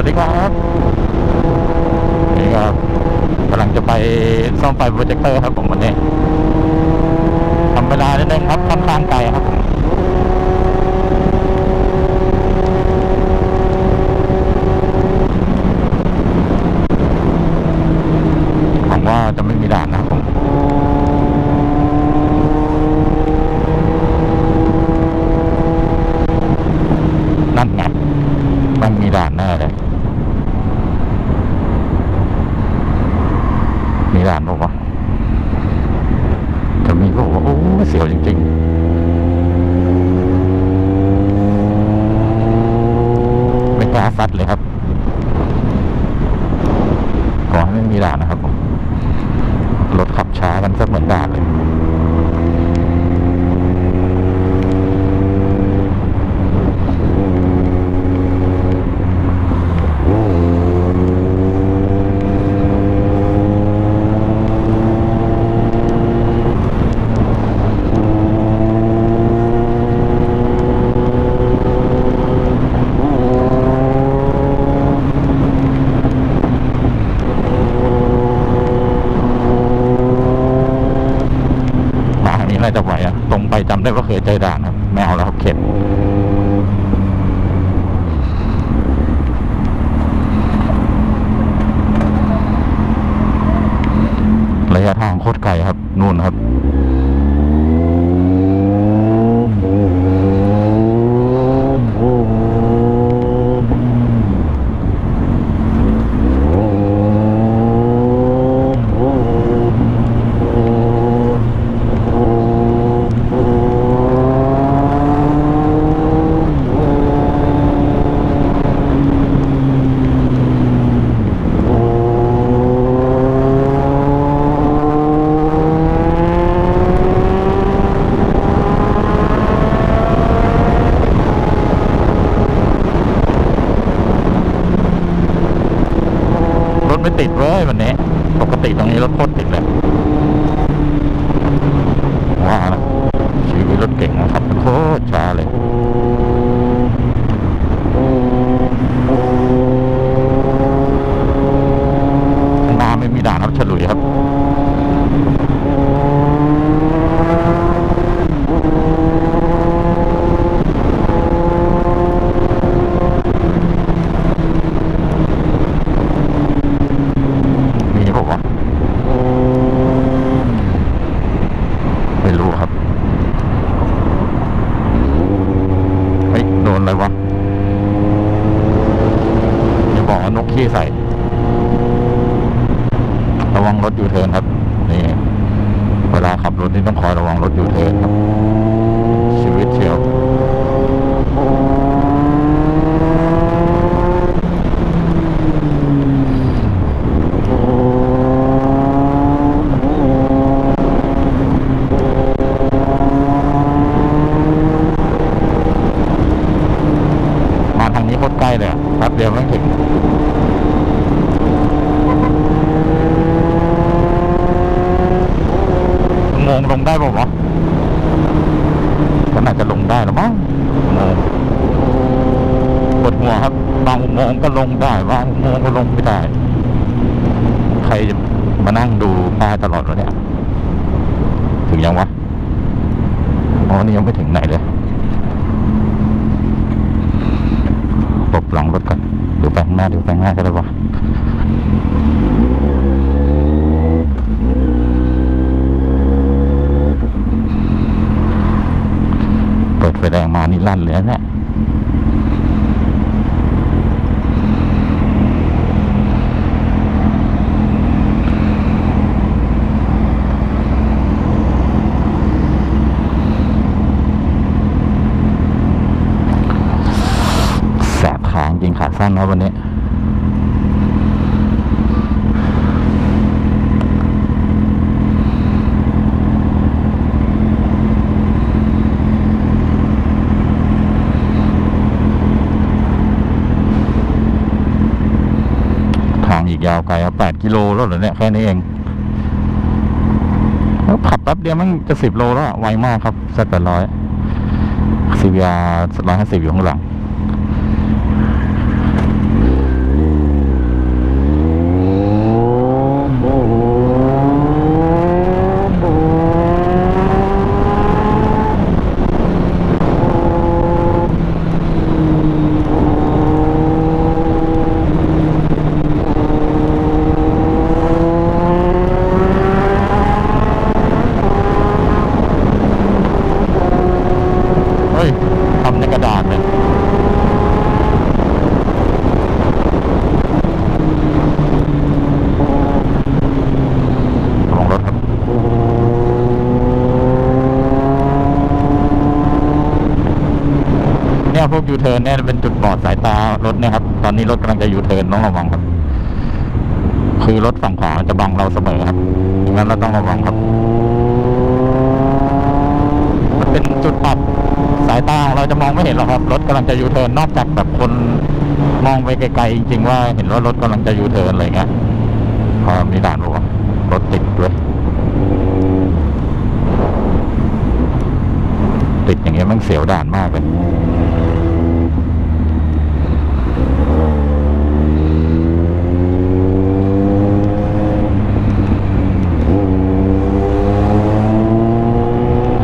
วัสดีครับนี่ครับกำลังจะไปซ่อมไฟโปรเจคเตอร์ครับผมวันนี้ทำเวลานิดนึงครับค่อนข้างไกลครับผมหวังว่าจะไม่มีด่านนะครับผม นั่นไงมันมีด่านแน่เลย มีด่านบอกว่าวะจะมีก็บอกว่าโอ้เสียวจริงๆ ไม่กล้าซัดเลยครับ ขอให้ไม่มีด่านนะครับผม รถขับช้ากันสักเหมือนด่านเลย มาทางนี้น่าจะไหวอะตรงไป จำได้ว่าเคยเจอด่านครับไม่เอาแล้วครับเข็ดระยะทางโคตรไกลครับ นู่นครับ รถไม่ติดเว้ยวันนี้ ปกติตรงนี้รถโคตรติดเลยว่านะชีวิตรถเก่งนะครับโคตรช้าเลย ข้างหน้าไม่มีด่านครับฉลุยครับ มีบอกว่าวะไม่รู้ครับ เฮ้ย โดนอะไรวะอย่าบอกว่า นกขี้ใส่ ระวังรถยูเทิร์นครับ นี่ เวลาขับรถนี่ต้องคอยระวังรถยูเทิร์นครับ ชีวิตเชียว มาทางนี้โค ตรใกล้เลยอะแป๊บเดียวไม่ถึงงงลงได้ป่าวะก็น่าจะลงได้หรือมั้งงงปวดหัวครับ บางอุโมงก็ลงได้ บางอุโมงก็ลงไม่ได้ ใครจะมานั่งดูป้ายตลอดวะเนี่ย ถึงยังวะ อ๋อ นี่ยังไม่ถึงไหนเลย ลองรถก่อนดูไปข้างหน้าดูไปข้างหน้าก็ได้วะเปิดไฟแดงมานี่ลั่นเลยนะเนี่ย แสบขา จริงขาสั้นนะวันนี้ทางอีกยาวไกลครับแปดกิโลแล้วเหรอเนี่ยแค่นี้เอง แล้วขับแป๊บเดียวมันจะสิบโลแล้วไวมากครับสักแปดร้อยซีวีอาร์ร้อยห้าสิบอยู่ข้างหลัง เทิร์นเนี่ยเป็นจุดบอดสายตารถนี่ยครับ ตอนนี้รถกำลังจะยูเทิร์นต้องระวังครับ คือรถฝั่งขวาจะบังเราเสมอครับดังนั้นเราต้องระวังครับ มันเป็นจุดบอับสายตาเราจะมองไม่เห็นหรอกครับ รถกำลังจะยูเทิร์นนอกจากแบบคนมองไปไกลๆจริงๆว่าเห็นว่ารถกำลังจะยูเทิร์นอะไรเงี้ยพอมีด่านบอกว่ารถติดด้วยติดอย่างเงี้ยมันเสียวด่านมากเลย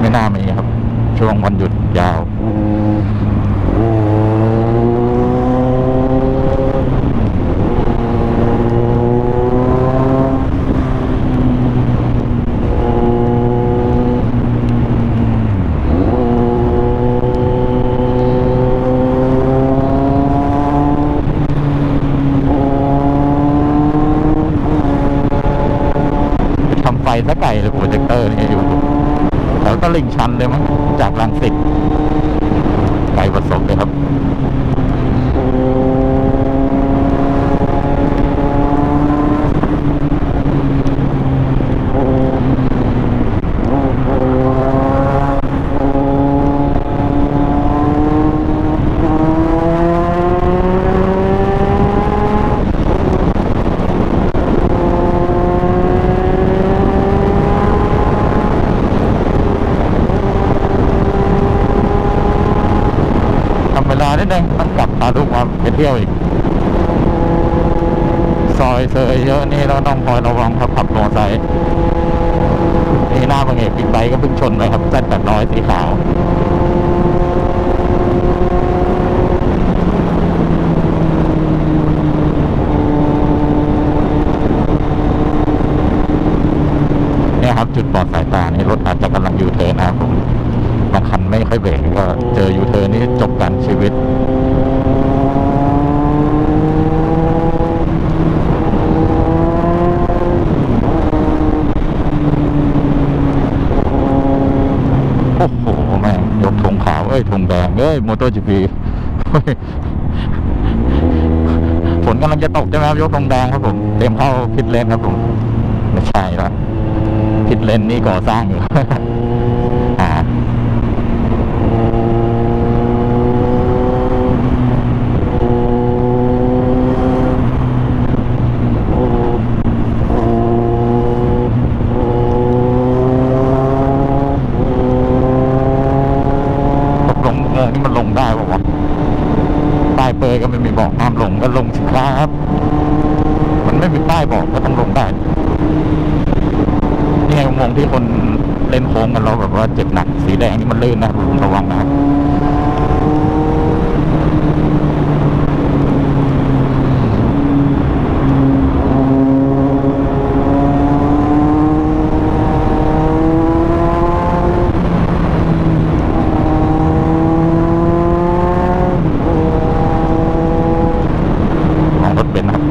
ไม่น่ามีครับ ช่วงวันหยุดยาว ทำไฟสักไก่เลยโปรเจคเตอร์นี่อยู่แถวตลิ่งชันเลยมั้งจากรังสิตไกลประสบเลยครับ ทำเวลานิดนึงต้องกลับพาลูกมา ไปเที่ยวอีก ซอยเซยเยอะนี่เราต้องคอยระวังครับขับมอเตอร์ไซค์นี่หน้าบางเอกบิ๊กไบค์ก็เพิ่งชนไปครับแซดแปดร้อยสีขาว เนี่ยครับ จุดบอดสายตานี่รถอาจจะกำลังยูเทิร์นนะครับผมบางคันไม่ค่อยเบรกก็เจอยูเทิร์นนี่จบกันชีวิต โอ้โห แม่งยกธงขาว เอ้ยธง แดงเอ้ยมอเตอร์จีพีฝนกำลังจะตกใช่ไหมครับยกตรงแดงครับผม เตรียมเข้าพิดเลนครับผม ไม่ใช่ครับพิดเลนนี่ก่อสร้างอยู่ อ่า ตกลงเออนี่มันลงได้ป่าวะป้ายเปยก็ไม่มีบอกห้ามลงก็ลงสิครับ มันไม่มีป้ายบอกก็ต้องลงได้ นี่ไงอุโมงค์ ที่คนเล่นโค้งกันเราแบบว่าเจ็บหนักสีแดงนี่มันลื่นนะคุณระวังนะครับ ของรถเบนซ์ครับ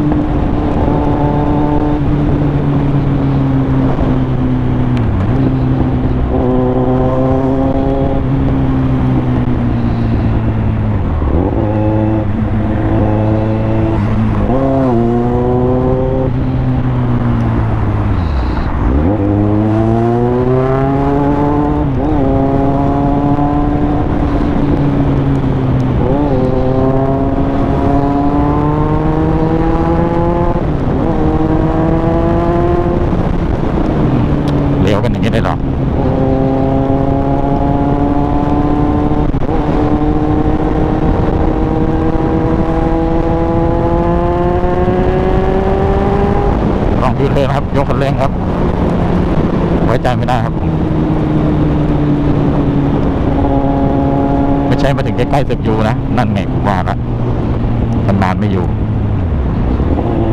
เลี้ยวกันอย่างนี้ได้เหรอ ลอง ยกคันเร่งครับ ไว้ใจไม่ได้ครับ ไม่ใช่มาถึงใกล้ๆตึกยูนะ นั่นไงว่าละมันนานไม่อยู่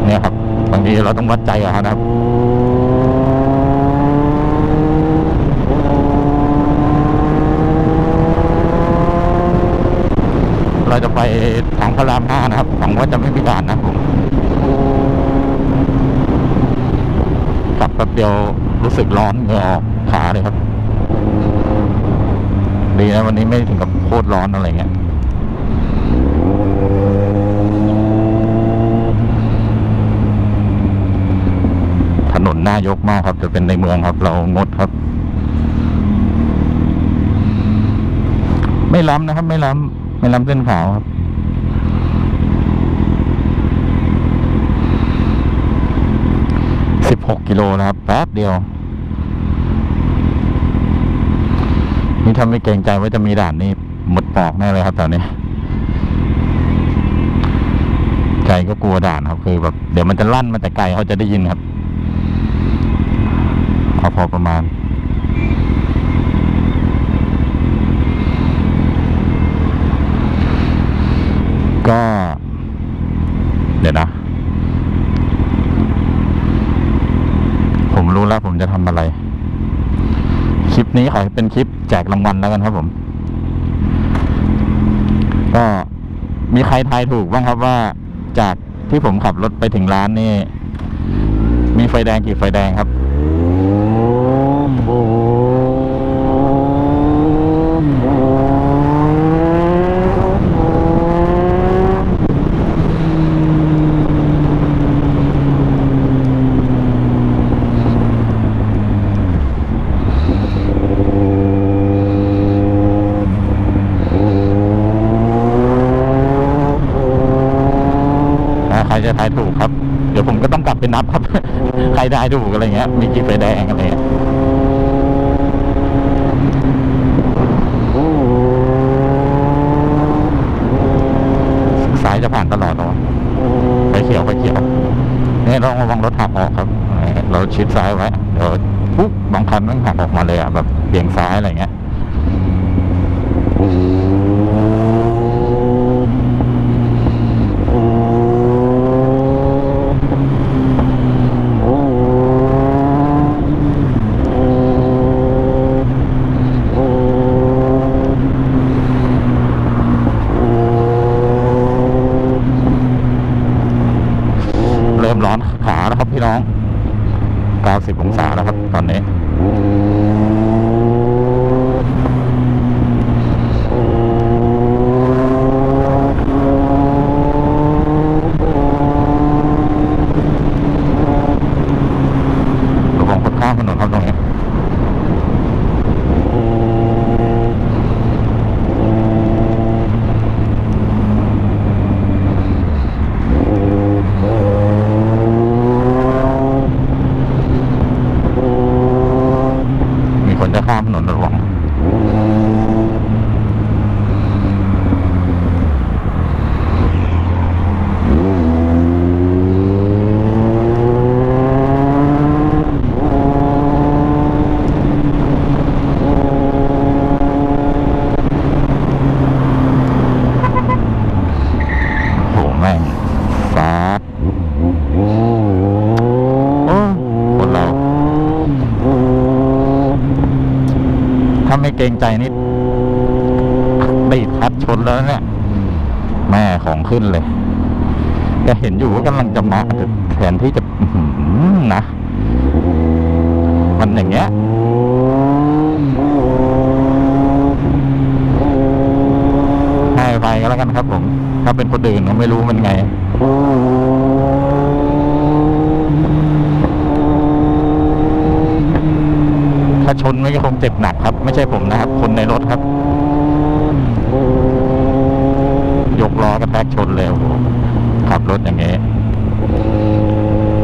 เนี่ยครับบางทีเราต้องวัดใจกับเขานะครับเราจะไปทางพระรามห้านะครับหวังว่าจะไม่มีด่านนะผม แป๊บเดียวรู้สึกร้อนเงอออกขาเลยครับ ดีนะวันนี้ไม่ถึงกับโคตรร้อนอะไรเงี้ยถนนหน้ายกมากครับ จะเป็นในเมืองครับ เรางดครับ ไม่ล้ำนะครับ ไม่ล้ำไม่ล้ำเส้นขาวครับ กิโลนะครับแป๊บเดียว นี่ถ้าไม่เกรงใจว่าจะมีด่านนี่หมดปอกแน่เลยครับตอนนี้ ใจก็กลัวด่านครับคือแบบเดี๋ยวมันจะลั่นมาแต่ไกลเขาจะได้ยินครับเอาพอประมาณก็ เดี๋ยวนะ ผมรู้แล้วผมจะทำอะไร คลิปนี้ขอให้เป็นคลิปแจกรางวัลแล้วกันครับผม ก็มีใครทายถูกบ้างครับว่าจากที่ผมขับรถไปถึงร้านนี่ มีไฟแดงกี่ไฟแดงครับ อ่าใครจะทายถูกครับ เดี๋ยวผมก็ต้องกลับ ไปนับครับ ใครได้ถูกอะไรเงี้ย มีกี่ไฟแดงอะไรเงี้ยสายจะผ่านตลอดเหรอวะไฟเขียวไฟเขียวนี่ต้องระวังรถหักออกครับเออเราชิดซ้ายไว้เดี๋ยวปุ๊บบางคันมันหักออกมาเลยอะแบบเบี่ยงซ้ายอะไรเงี้ย เริ่มร้อนขาแล้วครับพี่น้อง 90 องศาแล้วครับตอนนี้ ระวังคนข้ามถนนครับตรงนี้ มีคนจะข้ามถนนระวัง โหแม่งฟาดโอ้คนเรา ถ้าไม่ เกรงใจนี่ตีดพัดชนแล้วเนี่ย แม่ของขึ้นเลยก็เห็นอยู่ว่ากำลังจะมาแทนที่จะนะ มันอย่างเงี้ยให้ไปก็แล้วกันครับผม ถ้าเป็นคนอื่นก็ไม่รู้มันไง ถ้า ชนไม่ก็คงเจ็บหนักครับ ไม่ใช่ผมนะครับ คนในรถครับ ยกล้อกระแทกชนเร็วขับรถอย่างเงี้ย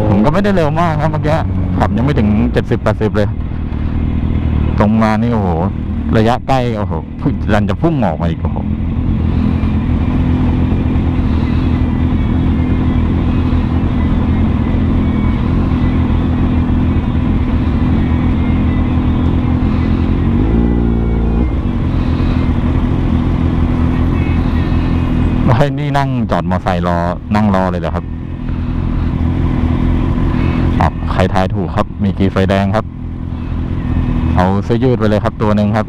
ผมก็ไม่ได้เร็วมากครับเมื่อกี้ขับยังไม่ถึงเจ็ดสิบแปดสิบเลย ตรงมานี่โอ้โห ระยะใกล้โอ้โหรันจะพุ่งออกมาอีกโอ้โห ให้ นี่นั่งจอดมอไซค์รอ นั่งรอเลยเหรอครับอะใครทายถูกครับ มีกี่ไฟแดงครับ เอาเสื้อยืดไปเลยครับตัวหนึ่งครับ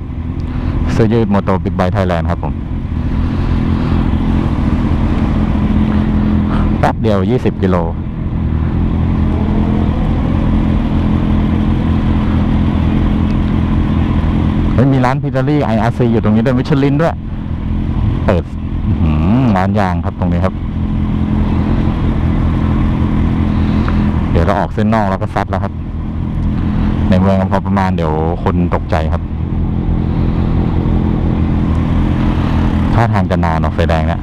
เสื้อยืดโมโตบิ๊กไบไทยแลนด์ครับผมแป๊บเดียวยี่สิบกิโลมีร้านพิซซ่ารี่ไออาร์ซีอยู่ตรงนี้ด้วยมิชลินด้วย ร้านยางครับตรงนี้ครับ เดี๋ยวเราออกเส้นนอกแล้วก็ซัดแล้วครับ ในเมืองพอประมาณเดี๋ยวคนตกใจครับท่าทางจะนานเนาะไฟแดงเนี่ย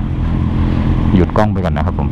หยุดกล้องไปก่อนนะครับผม